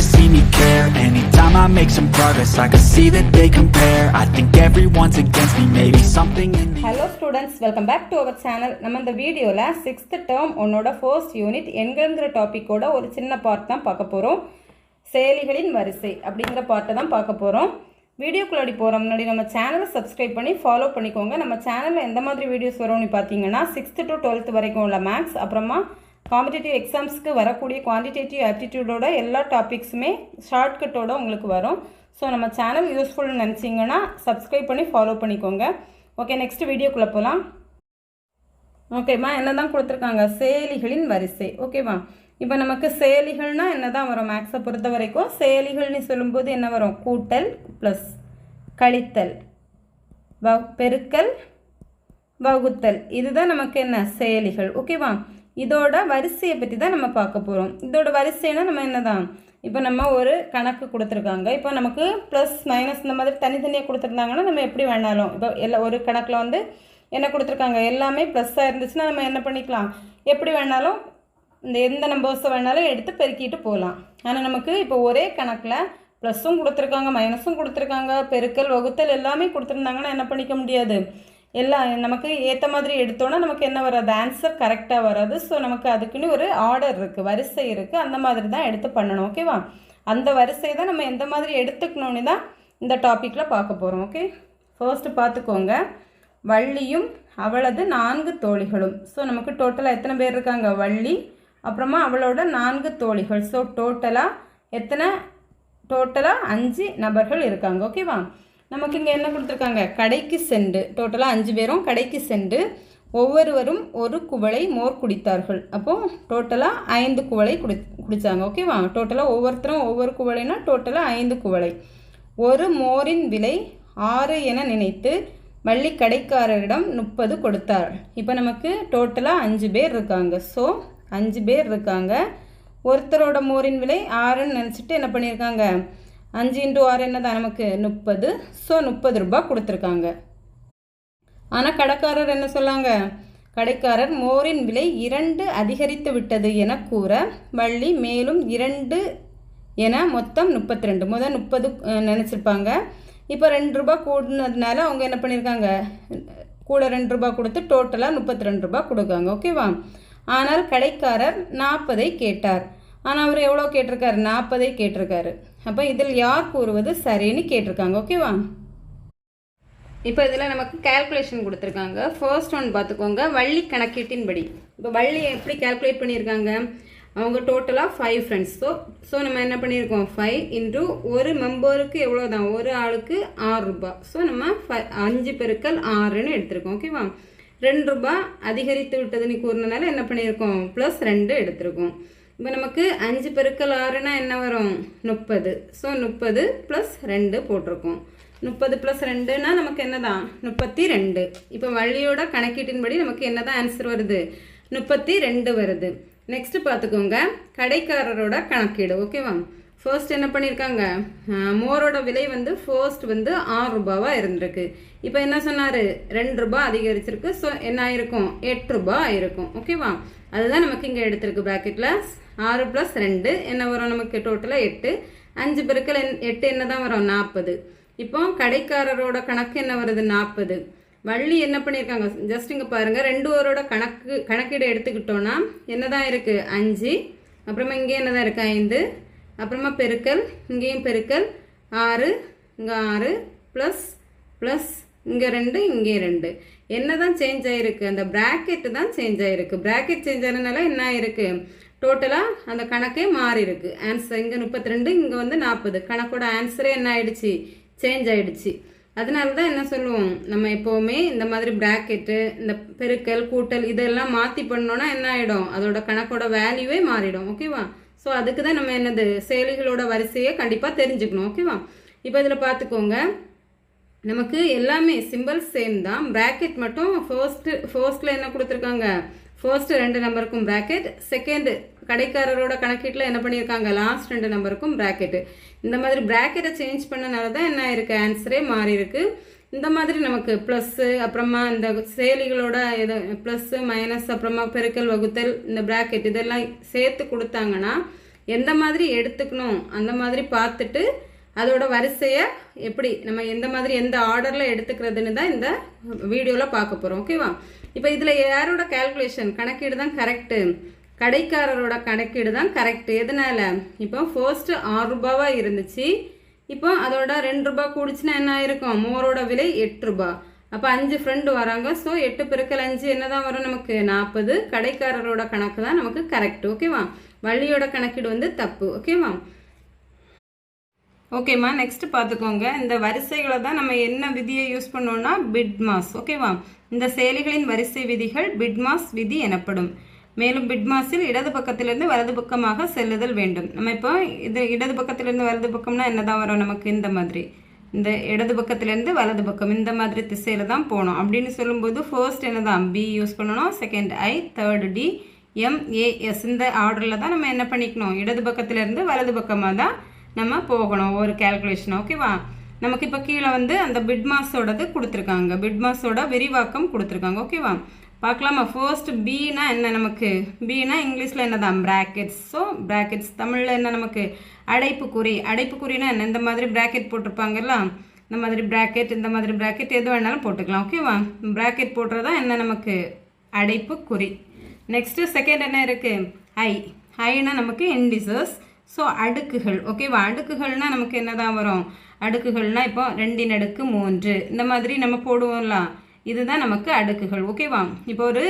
wanna see me care. Anytime I make some progress I can see that they compare. I think everyone's against me, maybe something in me. Hello students welcome back to our channel நம்ம இந்த வீடியோவில் sixth term உன்னோட first unit எண்கள்ங்கிற டாப்பிக்கோட ஒரு சின்ன part தான் பார்க்க போகிறோம் செயலிகளின் வரிசை அப்படிங்கிற பார்ட்டை தான் பார்க்க போகிறோம் வீடியோக்குள்ளாடி போகிற முன்னாடி நம்ம சேனலை சப்ஸ்கிரைப் பண்ணி ஃபாலோ பண்ணிக்கோங்க. நம்ம சேனலில் எந்த மாதிரி வீடியோஸ் வரும்னு பார்த்தீங்கன்னா சிக்ஸ்த்து டு டுவெல்த் வரைக்கும் உள்ள மேக்ஸ் அப்புறமா காம்படிட்டிவ் எக்ஸாம்ஸ்க்கு வரக்கூடிய குவான்டிடேட்டிவ் ஆப்டிடியூடோட எல்லா டாபிக்ஸுமே ஷார்ட்கட்டோட உங்களுக்கு வரும். ஸோ நம்ம சேனல் யூஸ்ஃபுல்னு நினச்சிங்கன்னா சப்ஸ்கிரைப் பண்ணி ஃபாலோ பண்ணிக்கோங்க. ஓகே நெக்ஸ்ட் வீடியோக்குள்ளே போகலாம் ஓகேம்மா என்ன தான் கொடுத்துருக்காங்க? செயலிகளின் வரிசை. ஓகேவா இப்போ நமக்கு செயலிகள்னா என்ன தான் வரும்? மேக்ஸை பொறுத்த வரைக்கும் செயலிகள்னு சொல்லும்போது என்ன வரும்? கூட்டல் ப்ளஸ் கழித்தல். வ பெருக்கல் வகுத்தல். இதுதான் நமக்கு என்ன? செயலிகள் ஓகேவா இதோட வரிசையை பற்றி தான் நம்ம பார்க்க போகிறோம் இதோட வரிசைனா நம்ம என்ன தான் இப்போ நம்ம ஒரு கணக்கு கொடுத்துருக்காங்க. இப்போ நமக்கு ப்ளஸ் மைனஸ் இந்த மாதிரி தனித்தனியாக கொடுத்துருந்தாங்கன்னா நம்ம எப்படி வேணாலும்? இப்போ எல்லா ஒரு கணக்கில் வந்து என்ன கொடுத்துருக்காங்க? எல்லாமே ப்ளஸ்ஸாக இருந்துச்சுன்னா நம்ம என்ன பண்ணிக்கலாம்? எப்படி வேணாலும் இந்த எந்த நம்பர்ஸை வேணாலும் எடுத்து பெருக்கிட்டு போகலாம். ஆனால் நமக்கு இப்போ ஒரே கணக்கில் ப்ளஸ்ஸும் கொடுத்துருக்காங்க மைனஸும் கொடுத்துருக்காங்க பெருக்கல் வகுத்தல் எல்லாமே கொடுத்துருந்தாங்கன்னா என்ன பண்ணிக்க முடியாது? எல்லாம் நமக்கு ஏற்ற மாதிரி எடுத்தோன்னா நமக்கு என்ன வராது? ஆன்சர் கரெக்டாக வராது. ஸோ நமக்கு அதுக்குன்னு ஒரு ஆர்டர் இருக்குது வரிசை இருக்குது அந்த மாதிரி தான் எடுத்து பண்ணணும். ஓகேவா அந்த வரிசை தான் நம்ம எந்த மாதிரி எடுத்துக்கணும்னு தான் இந்த டாப்பிக்கில் பார்க்க போகிறோம் ஓகே ஃபர்ஸ்ட்டு பார்த்துக்கோங்க. வள்ளியும் அவளது நான்கு தோழிகளும். ஸோ நமக்கு டோட்டலாக எத்தனை பேர் இருக்காங்க? வள்ளி அப்புறமா அவளோட நான்கு தோழிகள். ஸோ டோட்டலாக எத்தனை? டோட்டலாக அஞ்சு நபர்கள் இருக்காங்க. ஓகேவா நமக்கு இங்கே என்ன கொடுத்துருக்காங்க? கடைக்கு சென்று டோட்டலாக அஞ்சு பேரும் கடைக்கு சென்று ஒவ்வொருவரும் ஒரு குவளை மோர் குடித்தார்கள். அப்போது டோட்டலாக ஐந்து குவளை குடி குடித்தாங்க ஓகேவா டோட்டலாக ஒவ்வொருத்தரும் ஒவ்வொரு குவளைனா டோட்டலாக ஐந்து குவளை. ஒரு மோரின் விலை ஆறு என நினைத்து வள்ளி கடைக்காரரிடம் முப்பது கொடுத்தார். இப்போ நமக்கு டோட்டலாக அஞ்சு பேர் இருக்காங்க. ஸோ அஞ்சு பேர் இருக்காங்க. ஒருத்தரோட மோரின் விலை ஆறுன்னு நினச்சிட்டு என்ன பண்ணியிருக்காங்க அஞ்சு இன்ட்டு ஆறு என்னதான் நமக்கு? முப்பது. ஸோ முப்பது ரூபாய் கொடுத்துருக்காங்க. ஆனால் கடைக்காரர் என்ன சொல்லாங்க? கடைக்காரர் மோரின் விலை இரண்டு அதிகரித்து விட்டது என கூற வள்ளி மேலும் இரண்டு என மொத்தம் முப்பத்தி ரெண்டு முதல் முப்பது நினச்சிருப்பாங்க. இப்போ ரெண்டு ரூபா கூடினதுனால அவங்க என்ன பண்ணியிருக்காங்க கூட ரெண்டு ரூபா கொடுத்து டோட்டலாக முப்பத்தி ரெண்டு ரூபா கொடுக்காங்க. ஓகேவா? ஆனால் கடைக்காரர் நாற்பதை கேட்டார். ஆனால் அவர் எவ்வளோ கேட்டிருக்காரு? நாற்பதே கேட்டிருக்காரு. அப்போ இதில் யார் கூறுவது சரின்னு கேட்டிருக்காங்க. ஓகேவா? இப்போ இதில் நமக்கு கேல்குலேஷன் கொடுத்துருக்காங்க. ஃபர்ஸ்ட் ஒன் பார்த்துக்கோங்க. வள்ளி கணக்கீட்டின்படி. இப்போ வள்ளி எப்படி கேல்குலேட் பண்ணியிருக்காங்க? அவங்க டோட்டலாக ஃபைவ் ஃப்ரெண்ட்ஸ் ஸோ ஸோ நம்ம என்ன பண்ணியிருக்கோம்? ஃபைவ் இன்ட்டு ஒரு மெம்பருக்கு எவ்வளோ தான் ஒரு ஆளுக்கு ஆறு ரூபாய். ஸோ நம்ம ஃபை அஞ்சு பெருக்கள் ஆறுன்னு எடுத்திருக்கோம். ஓகேவா? ரெண்டு ரூபாய் அதிகரித்து விட்டதுன்னு கூறினால என்ன பண்ணியிருக்கோம்? ப்ளஸ் ரெண்டு எடுத்திருக்கோம். இப்போ நமக்கு அஞ்சு பெருக்கல் ஆறுனா என்ன வரும்? முப்பது. ஸோ முப்பது ப்ளஸ் ரெண்டு போட்டிருக்கோம். முப்பது ப்ளஸ் ரெண்டுனா நமக்கு என்ன தான் முப்பத்தி ரெண்டு. இப்போ வள்ளியோட கணக்கீட்டின்படி நமக்கு என்ன தான் ஆன்சர் வருது? முப்பத்தி ரெண்டு வருது. நெக்ஸ்ட்டு பார்த்துக்கோங்க கடைக்காரரோட கணக்கீடு ஓகேவா ஃபர்ஸ்ட் என்ன பண்ணியிருக்காங்க மோரோட விலை வந்து ஃபர்ஸ்ட் வந்து ஆறு ரூபாவாக இருந்திருக்கு. இப்போ என்ன சொன்னார்? ரெண்டு ரூபாய் அதிகரிச்சிருக்கு. ஸோ என்ன ஆயிருக்கும்? எட்டு ரூபாய் ஆயிருக்கும். ஓகேவா அதுதான் நமக்கு இங்கே எடுத்திருக்கு ப்ராக்கெட்டில் ஆறு ப்ளஸ் ரெண்டு என்ன வரும் நமக்கு? டோட்டலாக எட்டு. அஞ்சு பெருக்கள் எட்டு என்ன தான் வரும்? நாற்பது இப்போ கடைக்காரரோட கணக்கு என்ன வருது? நாற்பது வள்ளி என்ன பண்ணியிருக்காங்க ஜஸ்ட் இங்கே பாருங்கள் ரெண்டு கணக்கு கணக்கீடு எடுத்துக்கிட்டோன்னா என்ன தான் இருக்குது அஞ்சு. அப்புறமா இங்கே என்ன தான் இருக்குது ஐந்து. அப்புறமா பெருக்கல் இங்கேயும் பெருக்கல். ஆறு இங்கே ஆறு ப்ளஸ் ப்ளஸ் இங்கே ரெண்டு இங்கே ரெண்டு. என்ன தான் சேஞ்ச் ஆகிருக்கு அந்த ப்ராக்கெட்டு தான் சேஞ்ச் ஆகிருக்கு ப்ராக்கெட் சேஞ்ச் ஆனதுனால என்ன ஆகிருக்கு டோட்டலாக அந்த கணக்கே மாறி இருக்கு ஆன்சர் இங்கே முப்பத்தி ரெண்டு இங்கே வந்து நாற்பது. கணக்கோட ஆன்சரே என்ன ஆயிடுச்சு? சேஞ்ச் ஆயிடுச்சு. அதனால தான் என்ன சொல்லுவோம்? நம்ம எப்போவுமே இந்த மாதிரி ப்ராக்கெட்டு இந்த பெருக்கல் கூட்டல் இதெல்லாம் மாற்றி பண்ணோன்னா என்ன ஆகிடும் அதோட கணக்கோட வேல்யூவே மாறிடும். ஓகேவா ஸோ அதுக்கு தான் நம்ம என்னது செயலிகளோட வரிசையை கண்டிப்பாக தெரிஞ்சுக்கணும் ஓகேவா? இப்போ இதில் பார்த்துக்கோங்க. நமக்கு எல்லாமே சிம்பிள்ஸ் சேம் தான். ப்ராக்கெட் மட்டும் ஃபர்ஸ்ட்டு ஃபர்ஸ்ட்டில் என்ன கொடுத்துருக்காங்க? ஃபர்ஸ்ட்டு ரெண்டு நம்பருக்கும் ப்ராக்கெட் செகண்டு கடைக்காரரோட கணக்கீட்டில் என்ன பண்ணியிருக்காங்க? லாஸ்ட் ரெண்டு நம்பருக்கும் ப்ராக்கெட்டு இந்த மாதிரி ப்ராக்கெட்டை சேஞ்ச் பண்ணனால தான் என்ன ஆயிருக்கு? ஆன்சரே மாறி இருக்குது இந்த மாதிரி நமக்கு ப்ளஸ்ஸு அப்புறமா இந்த செயலிகளோட எதை ப்ளஸ்ஸு மைனஸ் அப்புறமா பெருக்கல் வகுத்தல் இந்த ப்ராக்கெட் இதெல்லாம் சேர்த்து கொடுத்தாங்கன்னா எந்த மாதிரி எடுத்துக்கணும் அந்த மாதிரி பார்த்துட்டு அதோட வரிசையை எப்படி நம்ம எந்த மாதிரி எந்த ஆர்டரில் எடுத்துக்கிறதுன்னு தான் இந்த வீடியோவில் பார்க்க போகிறோம் ஓகேவா இப்போ இதில் யாரோட கால்குலேஷன் கணக்கீடு தான் கரெக்டு கடைக்காரரோட கணக்கீடு தான் கரெக்ட் எதனால? இப்போ ஃபர்ஸ்ட் ஆறு ரூபாவாக இருந்துச்சு. இப்போ அதோட ரெண்டு ரூபாய் கூடிச்சுன்னா என்ன ஆயிருக்கும்? மோரோட விலை எட்டு ரூபாய் அப்போ அஞ்சு ஃப்ரெண்டு வராங்க. ஸோ எட்டு பெருக்கல் அஞ்சு என்னதான் வரும் நமக்கு? நாற்பது. கடைக்காரரோட கணக்கு தான் நமக்கு கரெக்ட் ஓகேவா வள்ளியோட கணக்கீடு வந்து தப்பு. ஓகேவா ஓகேம்மா நெக்ஸ்ட் பார்த்துக்கோங்க. இந்த வரிசைகளை தான் நம்ம என்ன விதியை யூஸ் பண்ணோம்னா? பிட்மாஸ் ஓகேவா இந்த செயலிகளின் வரிசை விதிகள் பிட்மாஸ் விதி எனப்படும். மேலும் பிட்மாஸில் இடது பக்கத்திலிருந்து வலது பக்கமாக செல்லுதல் வேண்டும். நம்ம இப்போ இது இடது பக்கத்திலிருந்து வலது பக்கம்னா என்னதான் வரும் நமக்கு? இந்த மாதிரி. இந்த இடது பக்கத்திலேருந்து வலது பக்கம். இந்த மாதிரி திசையில் தான் போகணும். அப்படின்னு சொல்லும்போது ஃபர்ஸ்ட் என்னதான்? பி யூஸ் பண்ணணும். Second I third D MAS இந்த ஆர்டரில் தான் நம்ம என்ன பண்ணிக்கணும்? இடது பக்கத்திலேருந்து வலது பக்கமாக தான் நம்ம போகணும். ஒரு கேல்குலேஷன் ஓகேவா நமக்கு இப்போ கீழே வந்து அந்த பிட்மாஸோடது கொடுத்துருக்காங்க. பிட்மாஸோட விரிவாக்கம் கொடுத்துருக்காங்க. ஓகேவா பார்க்கலாமா? ஃபர்ஸ்ட் பீனா என்ன நமக்கு? பீனா இங்கிலீஷில் என்ன தான் ப்ராக்கெட்ஸ் ஸோ ப்ராக்கெட்ஸ் தமிழில் என்ன நமக்கு? அடைப்புக்குறி. அடைப்புக்குறினா என்ன? இந்த மாதிரி ப்ராக்கெட் போட்டிருப்பாங்கல்ல? இந்த மாதிரி ப்ராக்கெட் இந்த மாதிரி ப்ராக்கெட் எது வேணாலும் போட்டுக்கலாம். ஓகேவா ப்ராக்கெட் போடுறதா என்ன நமக்கு? அடைப்புக்குறி. நெக்ஸ்ட்டு செகண்ட் என்ன இருக்குது ஐ ஐனா நமக்கு இன்டிசஸ் ஸோ அடுக்குகள். ஓகேவா அடுக்குகள்னால் நமக்கு என்னதான் வரும்? அடுக்குகள்னால் இப்போ ரெண்டின் அடுக்கு மூன்று. இந்த மாதிரி நம்ம போடுவோம்லாம் இதுதான் நமக்கு அடுக்குகள். ஓகேவா இப்போ ஒரு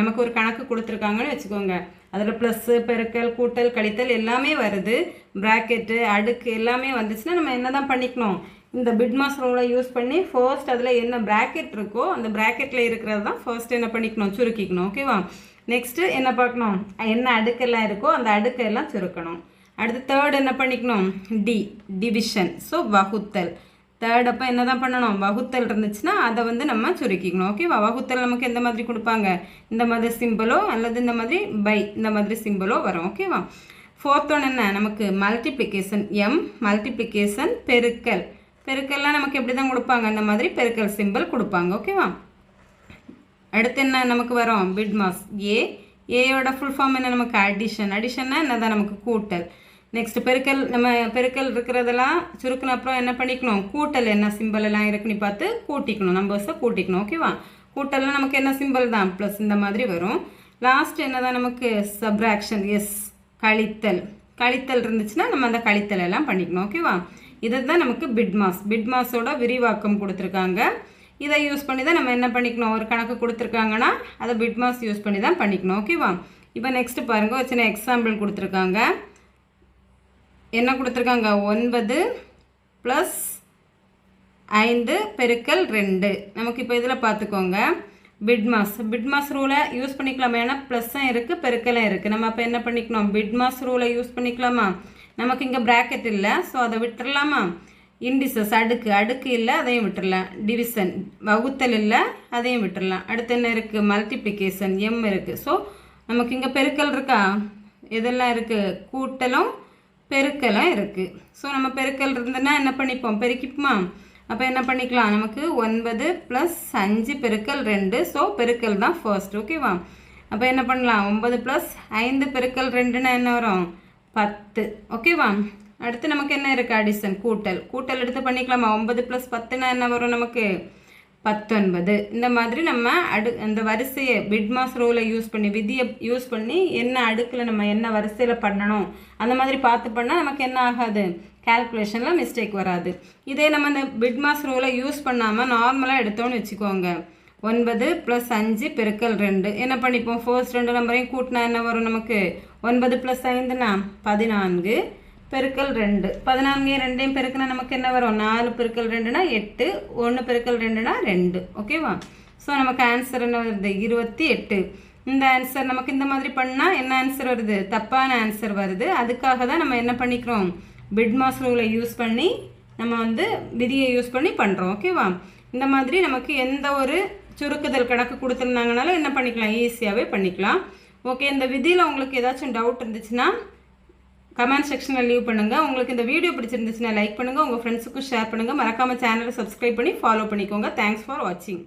நமக்கு ஒரு கணக்கு கொடுத்துருக்காங்கன்னு வச்சுக்கோங்க. அதில் ப்ளஸ்ஸு பெருக்கல் கூட்டல் கழித்தல் எல்லாமே வருது. ப்ராக்கெட்டு அடுக்கு எல்லாமே வந்துச்சுன்னா நம்ம என்ன தான் பண்ணிக்கணும்? இந்த பிட்மாஸ் ரோலை யூஸ் பண்ணி ஃபர்ஸ்ட் அதில் என்ன ப்ராக்கெட் இருக்கோ அந்த ப்ராக்கெட்டில் இருக்கிறது தான் ஃபர்ஸ்ட் என்ன பண்ணிக்கணும்? சுருக்கிக்கணும். ஓகேவா நெக்ஸ்ட்டு என்ன பார்க்கணும்? என்ன அடுக்கெல்லாம் இருக்கோ அந்த அடுக்கெல்லாம் சுருக்கணும். அடுத்து தேர்ட் என்ன பண்ணிக்கணும்? டி டிவிஷன் ஸோ வகுத்தல். தேர்ட் அப்போ என்ன தான் பண்ணணும்? வகுத்தல் இருந்துச்சுன்னா அதை வந்து நம்ம சுருக்கிக்கணும். ஓகேவா வகுத்தல் நமக்கு எந்த மாதிரி கொடுப்பாங்க? இந்த மாதிரி சிம்பிளோ அல்லது இந்த மாதிரி பை இந்த மாதிரி சிம்பிளோ வரும். ஓகேவா ஃபோர்த் ஒன் என்ன? நமக்கு மல்டிப்ளிகேஷன் எம் மல்டிப்ளிகேஷன் பெருக்கல். பெருக்கல்லாம் நமக்கு எப்படி தான் கொடுப்பாங்க? இந்த மாதிரி பெருக்கல் சிம்பிள் கொடுப்பாங்க. ஓகேவா அடுத்து என்ன நமக்கு வரும்? பிட்மாஸ் ஏ ஏயோட ஃபுல் ஃபார்ம் என்ன நமக்கு? அடிஷன் அடிஷன்னா என்னதான்? நமக்கு கூட்டல். நெக்ஸ்ட் பெருக்கல் நம்ம பெருக்கல் இருக்கிறதெல்லாம் சுருக்கின அப்புறம் என்ன பண்ணிக்கணும்? கூட்டல் என்ன சிம்பிள் எல்லாம் இருக்குன்னு பார்த்து கூட்டிக்கணும். நம்பர்ஸை கூட்டிக்கணும் ஓகேவா கூட்டல்லாம் நமக்கு என்ன சிம்பிள் தான்? ப்ளஸ் இந்த மாதிரி வரும். லாஸ்ட் என்னதான் நமக்கு? சப்ராக்ஷன் எஸ் கழித்தல். கழித்தல் இருந்துச்சுன்னா நம்ம அந்த கழித்தல் எல்லாம் பண்ணிக்கணும் ஓகேவா இதுதான் நமக்கு பிட்மாஸ் பிட்மாஸோட விரிவாக்கம் கொடுத்துருக்காங்க. இதை யூஸ் பண்ணி தான் நம்ம என்ன பண்ணிக்கணும்? ஒரு கணக்கு கொடுத்துருக்காங்கன்னா அதை பிட்மாஸ் யூஸ் பண்ணி தான் பண்ணிக்கணும் ஓகேவா இப்போ நெக்ஸ்ட் பாருங்கள் ஒரு சின்ன எக்ஸாம்பிள் கொடுத்துருக்காங்க. என்ன கொடுத்துருக்காங்க? ஒன்பது ப்ளஸ் ஐந்து பெருக்கல் ரெண்டு. நமக்கு இப்போ இதில் பார்த்துக்கோங்க பிட்மாஸ் பிட்மாஸ் ரூலை யூஸ் பண்ணிக்கலாமா. ஏன்னா ப்ளஸ்ஸும் இருக்குது பெருக்கலும் இருக்குது நம்ம அப்போ என்ன பண்ணிக்கணும்? பிட்மாஸ் ரூலை யூஸ் பண்ணிக்கலாமா? நமக்கு இங்கே ப்ராக்கெட் இல்லை. ஸோ அதை விட்டுடலாமா இண்டிசஸ் அடுக்கு. அடுக்கு இல்லை அதையும் விட்டுறலாம். டிவிஷன் வகுத்தல் இல்லை அதையும் விட்டுறலாம். அடுத்து என்ன இருக்குது மல்டிப்ளிகேஷன் எம் இருக்குது ஸோ நமக்கு இங்கே பெருக்கல் இருக்கா? இதெல்லாம் இருக்குது கூட்டலும் பெருக்கலாக இருக்குது ஸோ நம்ம பெருக்கல் இருந்ததுன்னா என்ன பண்ணிப்போம்? பெருக்கிப்போமா? அப்போ என்ன பண்ணிக்கலாம்? நமக்கு ஒன்பது ப்ளஸ் அஞ்சு பெருக்கல் ரெண்டு. ஸோ பெருக்கல் தான் ஃபர்ஸ்ட் ஓகேவா அப்போ என்ன பண்ணலாம்? ஒன்பது ப்ளஸ் ஐந்து பெருக்கல் ரெண்டுன்னா என்ன வரும்? பத்து. ஓகேவா அடுத்து நமக்கு என்ன இருக்குது அடிஷன் கூட்டல். கூட்டல் எடுத்து பண்ணிக்கலாமா? ஒன்பது ப்ளஸ் பத்துனா என்ன வரும் நமக்கு? பத்தொன்பது. இந்த மாதிரி நம்ம அடு அந்த வரிசையை பிட்மாஸ் ரோவில் யூஸ் பண்ணி விதியை யூஸ் பண்ணி என்ன அடுக்கில் நம்ம என்ன வரிசையில் பண்ணணும் அந்த மாதிரி பார்த்து பண்ணால் நமக்கு என்ன ஆகாது? கால்குலேஷனில் மிஸ்டேக் வராது. இதே நம்ம இந்த பிட்மாஸ் ரோவில் யூஸ் பண்ணாமல் நார்மலாக எடுத்தோம்னு வச்சுக்கோங்க. ஒன்பது ப்ளஸ் அஞ்சு பெருக்கல் ரெண்டு. என்ன பண்ணிப்போம்? ஃபர்ஸ்ட் ரெண்டு நம்பரையும் கூட்டினா என்ன வரும் நமக்கு? ஒன்பது ப்ளஸ் ஐந்துனா பதினான்கு. பெருக்கல் ரெண்டு. பதினான்கையும் ரெண்டையும் பெருக்கினா நமக்கு என்ன வரும்? நாலு பெருக்கல் ரெண்டுனா எட்டு ஒன்று பெருக்கல் ரெண்டுனா ரெண்டு. ஓகேவா ஸோ நமக்கு ஆன்சர் என்ன வருது? இருபத்தி எட்டு. இந்த ஆன்சர் நமக்கு இந்த மாதிரி பண்ணால் என்ன ஆன்சர் வருது? தப்பான ஆன்சர் வருது. அதுக்காக தான் நம்ம என்ன பண்ணிக்கிறோம்? பிட்மாஸ் ரூலை யூஸ் பண்ணி நம்ம வந்து விதியை யூஸ் பண்ணி பண்ணுறோம் ஓகேவா இந்த மாதிரி நமக்கு எந்த ஒரு சுருக்குதல் கணக்கு கொடுத்துருந்தாங்கனாலும் என்ன பண்ணிக்கலாம்? ஈஸியாகவே பண்ணிக்கலாம். ஓகே இந்த விதியில் உங்களுக்கு ஏதாச்சும் டவுட் இருந்துச்சுன்னா கமெண்ட் செக்ஷனில் லீவ் பண்ணுங்கள் உங்களுக்கு இந்த வீடியோ பிடிச்சிருந்துச்சுன்னா லைக் பண்ணுங்கள் உங்கள் ஃப்ரெண்ட்ஸுக்கும் ஷேர் பண்ணுங்கள் மறக்காமல் சேனலை சப்ஸ்கிரைப் பண்ணி ஃபாலோ பண்ணிக்கோங்க. தேங்க்ஸ் ஃபார் வாட்சிங்